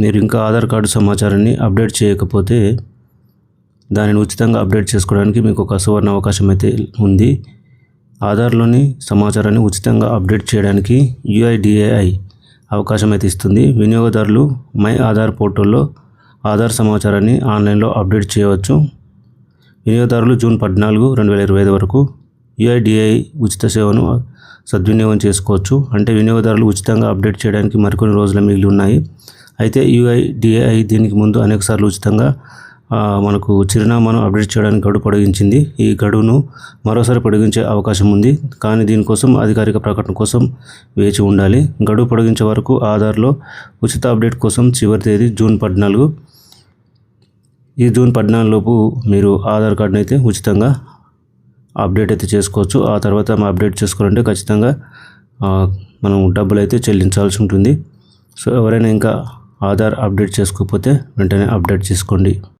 మీరు ఇంకా ఆధార్ కార్డు సమాచారాన్ని అప్డేట్ చేయకపోతే దానిని ఉచితంగా అప్డేట్ చేసుకోవడానికి మీకు ఒక సువర్ణ అవకాశం అయితే ఉంది. ఆధార్లోని సమాచారాన్ని ఉచితంగా అప్డేట్ చేయడానికి యుఐడిఏఐ అవకాశం అయితే ఇస్తుంది. వినియోగదారులు మై ఆధార్ పోర్టల్లో ఆధార్ సమాచారాన్ని ఆన్లైన్లో అప్డేట్ చేయవచ్చు. వినియోగదారులు జూన్ పద్నాలుగు రెండు వేల ఇరవై ఐదు వరకు యుఐడిఐ ఉచిత సేవను సద్వినియోగం చేసుకోవచ్చు. అంటే వినియోగదారులు ఉచితంగా అప్డేట్ చేయడానికి మరికొన్ని రోజులు మిగిలి ఉన్నాయి. అయితే యుఐడిఏఐ దీనికి ముందు అనేకసార్లు ఉచితంగా మనకు చిరునామాను అప్డేట్ చేయడానికి గడువు పొడిగించింది. ఈ గడువును మరోసారి పొడిగించే అవకాశం ఉంది. కానీ దీనికోసం అధికారిక ప్రకటన కోసం వేచి ఉండాలి. గడువు పొడిగించే వరకు ఆధార్లో ఉచిత అప్డేట్ కోసం చివరి తేదీ జూన్ పద్నాలుగు. ఈ జూన్ పద్నాలుగు లోపు మీరు ఆధార్ కార్డును అయితే ఉచితంగా అప్డేట్ అయితే చేసుకోవచ్చు. ఆ తర్వాత మనం అప్డేట్ చేసుకోవాలంటే ఖచ్చితంగా మనం డబ్బులు అయితే చెల్లించాల్సి ఉంటుంది. సో ఎవరైనా ఇంకా ఆధార్ అప్డేట్ చేసుకోకపోతే వెంటనే అప్డేట్ చేసుకోండి.